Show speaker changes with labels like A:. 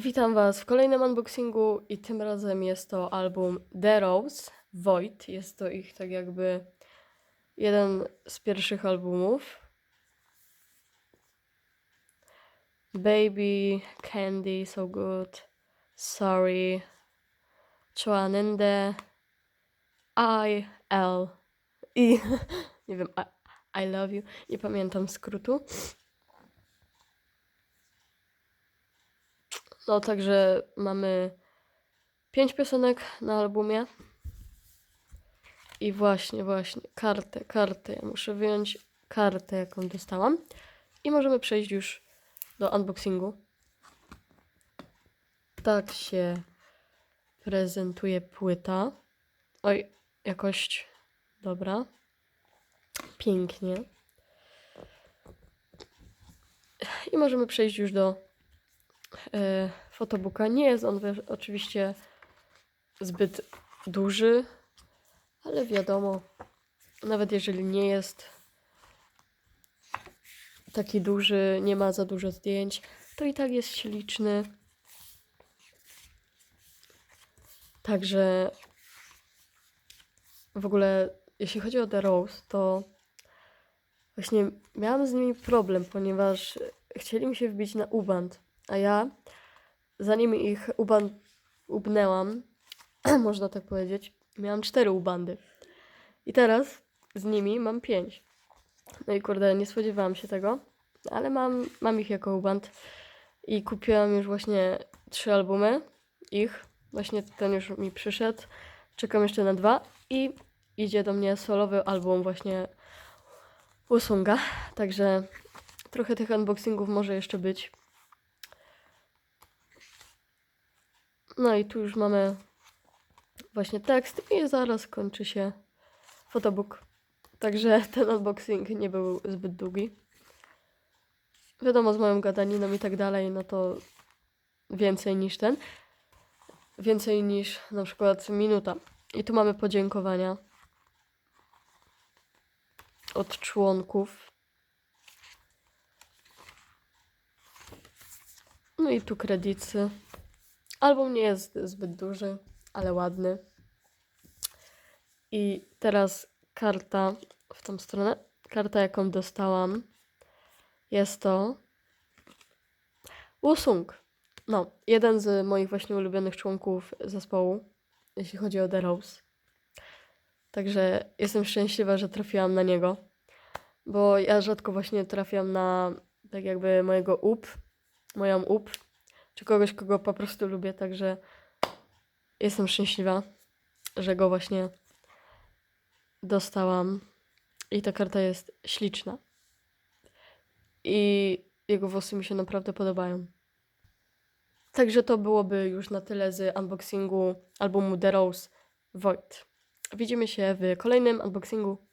A: Witam Was w kolejnym unboxingu i tym razem jest to album The Rose Void. Jest to ich tak jakby jeden z pierwszych albumów. Baby, Candy, So Good, Sorry, Chuanende, I, L, I, nie wiem, I, I Love You, nie pamiętam skrótu. No, także mamy pięć piosenek na albumie. I właśnie, właśnie, kartę, kartę. Ja muszę wyjąć kartę, jaką dostałam. I możemy przejść już do unboxingu. Tak się prezentuje płyta. Oj, jakość dobra. Pięknie. I możemy przejść już do fotobooka. Nie jest on oczywiście zbyt duży, ale wiadomo, nawet jeżeli nie jest taki duży, nie ma za dużo zdjęć, to i tak jest śliczny. Także w ogóle, jeśli chodzi o The Rose, to właśnie miałam z nimi problem, ponieważ chcieli mi się wbić na Uband, a ja zanim ich uban ubnęłam, można tak powiedzieć, miałam cztery ubandy. I teraz z nimi mam pięć. No i kurde, nie spodziewałam się tego, ale mam, mam ich jako uband. I kupiłam już właśnie trzy albumy ich. Właśnie ten już mi przyszedł. Czekam jeszcze na dwa i idzie do mnie solowy album właśnie Usunga. Także trochę tych unboxingów może jeszcze być. No i tu już mamy właśnie tekst i zaraz kończy się fotobook. Także ten unboxing nie był zbyt długi. Wiadomo, z moją gadaniną i tak dalej, no to więcej niż ten. Więcej niż na przykład minuta. I tu mamy podziękowania od członków. No i tu kredyty. Album nie jest zbyt duży, ale ładny. I teraz karta w tą stronę. Karta, jaką dostałam, jest to Usung. No, jeden z moich właśnie ulubionych członków zespołu, jeśli chodzi o The Rose. Także jestem szczęśliwa, że trafiłam na niego, bo ja rzadko właśnie trafiam na tak jakby mojego up, moją up, czy kogoś, kogo po prostu lubię, także jestem szczęśliwa, że go właśnie dostałam. I ta karta jest śliczna. I jego włosy mi się naprawdę podobają. Także to byłoby już na tyle z unboxingu albumu The Rose Void. Widzimy się w kolejnym unboxingu.